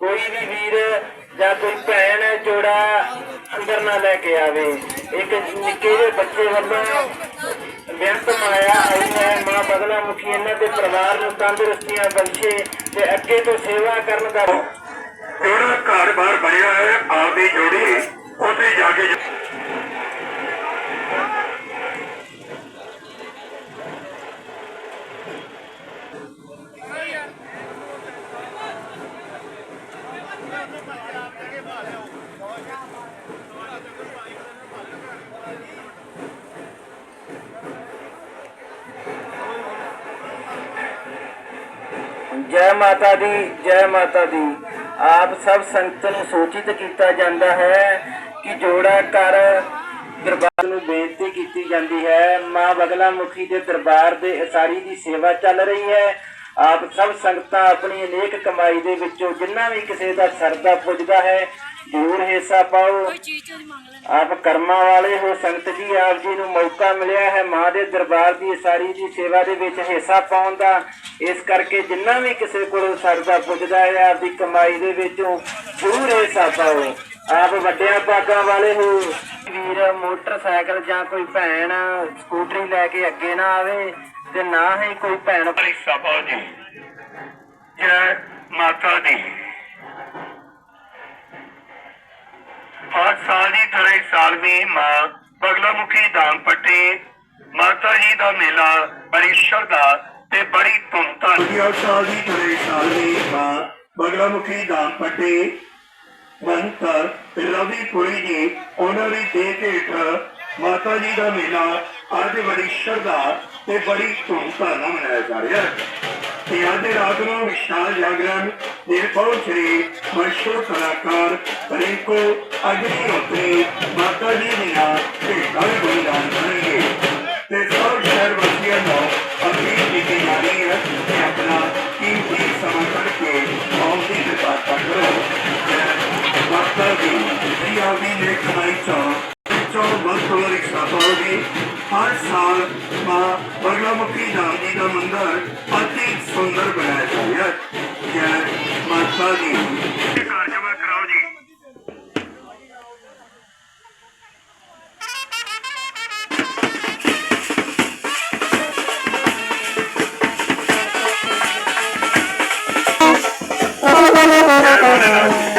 ਕੋਈ ਵੀ ਵੀਰ ਜਾਂ ਕੋਈ ਭੈਣ, ਜੋੜਾ ਅੰਦਰ ਨਾ ਲੈ ਕੇ ਆਵੇ। ਇੱਕ ਨਿੱਕੇ ਜਿਹੇ ਬੱਚੇ ਵੱਲੋਂ ਬਿਆੰਤ ਮਾਇਆ ਆਈ ਹੈ, ਮਾਂ ਬਗਲਾ ਮੁਖੀ ਇਹਨਾਂ ਦੇ ਪਰਿਵਾਰ ਨੂੰ ਤੰਦਰੁਸਤੀਆਂ ਬਖਸ਼ੇ ਤੇ ਅੱਗੇ ਤੋਂ ਸੇਵਾ ਕਰਨ ਦਾ ਜਿਹੜਾ ਘਰ ਬਾਰ ਬਣਿਆ ਹੈ ਆਪਦੀ ਜੋੜੀ ਉੱਥੇ ਜਾ ਕੇ ਜੈ ਮਾਤਾ ਦੀ, ਜੈ ਮਾਤਾ ਦੀ। ਆਪ ਸਭ ਸੰਗਤ ਨੂੰ ਸੂਚਿਤ ਕੀਤਾ ਜਾਂਦਾ ਹੈ ਕਿ ਜੋੜਾ ਕਰ ਦਰਬਾਰ ਨੂੰ ਬੇਨਤੀ ਕੀਤੀ ਜਾਂਦੀ ਹੈ। ਮਾਂ ਬਗਲਾ ਮੁਖੀ ਦੇ ਦਰਬਾਰ ਦੇ ਅਸਾਰੀ ਦੀ ਸੇਵਾ ਚੱਲ ਰਹੀ ਹੈ। ਆਪ ਸਭ ਸੰਗਤਾਂ ਆਪਣੀ ਅਨੇਕ ਕਮਾਈ ਦੇ ਵਿੱਚੋਂ ਜਿੰਨਾ ਵੀ ਕਿਸੇ ਦਾ ਸਰਦਾ ਪੁੱਜਦਾ ਹੈ ਜ਼ਰੂਰ ਹਿੱਸਾ ਪਾਓ। ਆਪ ਕਰਮਾਂ ਵਾਲੇ ਹੋ ਸੰਗਤ ਜੀ ਆਪ ਜੀ ਨੂੰ ਮੌਕਾ ਮਿਲਿਆ ਹੈ ਮਾਂ ਦੇ ਦਰਬਾਰ ਦੀ ਸਾਰੀ ਦੀ ਸੇਵਾ ਦੇ ਵਿੱਚ ਹਿੱਸਾ ਪਾਉਣ ਦਾ। ਇਸ ਕਰਕੇ ਜਿੰਨਾ ਵੀ ਕਿਸੇ ਕੋਲ ਸਰਦਾ ਪੁੱਜਦਾ ਹੈ ਆਪ ਦੀ ਕਮਾਈ ਦੇ ਵਿੱਚੋਂ ਜ਼ਰੂਰ ਹਿੱਸਾ ਪਾਓ। ਆਪ ਵੱਡਿਆਂ ਭਾਗਾਂ ਵਾਲੇ ਹੋ ਵੀਰ ਮੋਟਰਸਾਈਕਲ ਜਾਂ ਕੋਈ ਭੈਣ ਸਕੂਟਰੀ ਲੈ ਕੇ ਅੱਗੇ ਨਾ ਆਵੇ ਤੇ ਨਾ ਹੀ ਕੋਈ ਭੈਣ ਹਰੀ ਸਭਾ ਜੀ ਜੈ ਮਾਤਾ ਦੀ। ਹਰ ਸਾਲ ਦੀ ਤਰ੍ਹਾਂ ਇਸ ਸਾਲ ਵੀ ਮਾਂ ਬਗਲਾਮੁਖੀ ਦਾਮ ਪੱਟੀ ਮਾਤਾ ਜੀ ਦਾ ਮੇਲਾ ਬੜੀ ਸ਼ਰਧਾ ਤੇ ਬੜੀ ਧੂਮਧਾਮ ਹਰ ਸਾਲ ਦੀ ਤਰ੍ਹਾਂ ਇਸ ਸਾਲ ਵੀ ਮਾਂ ਬਗਲਾਮੁਖੀ ਦਾਮ ਪੱਟੀ ਮੰਤਰ ਰਵੀ ਪੁਰੀ ਜੀ ਉਹਨਾਂ ਦੀ ਦੇਖ ਹੇਠ ਮਾਤਾ ਜੀ ਦਾ ਮੇਲਾ ਅੱਜ ਬੜੀ ਸ਼ਰਧਾ ਤੇ ਬੜੀ ਧੂਮਧਾਮ ਨਾਲ ਮਨਾਇਆ ਜਾ ਰਿਹਾ ਹੈ। ਤੇ ਅੱਜ ਰਾਤ ਨੂੰ ਵਿਸ਼ਾਲ ਜਾਗਰਣ ਦੇ ਪਹੁੰਚ ਰਹੇ ਮਸ਼ਹੂਰ ਕਲਾਕਾਰ ਰਿੰਕੂ ਅਗਨੀ ਹੋਤੇ ਮਾਤਾ ਜੀ ਦੀਆਂ ਭੇਟਾਂ ਬਲੀਦਾਨ ਕਰਨਗੇ ਤੇ ਸਭ ਸ਼ਹਿਰ ਵਾਸੀਆਂ ਨੂੰ ਅਪੀਲ ਕੀਤੀ ਜਾ ਰਹੀ ਹੈ ਕਿ ਆਪਣਾ ਕੀਮਤੀ ਸਮਾਂ ਕੱਢ ਕੇ ਆਉਂਦੀ ਦੇ ਪਾਤਾ ਕਰੋ। ਮਾਤਾ ਦੀ ਜੀ ਆਉਂਦੀ ਨੇ ਕਮਾਈ ਚੋਂ ਵੱਲੋਂ ਰਿਕਸ਼ਾ ਹੋਵੇਗੀ ਹਰ ਸਾਲ ਮਾਂ ਬਗਲਾਮੁਖੀ ਧਾਮ ਜੀ ਦਾ ਮੰਦਿਰ ਅਤੀ ਸੁੰਦਰ ਬਣਾਇਆ ਜਾਂਦਾ ਹੈ। ਜੈ ਮਾਤਾ ਜੀ। Yeah.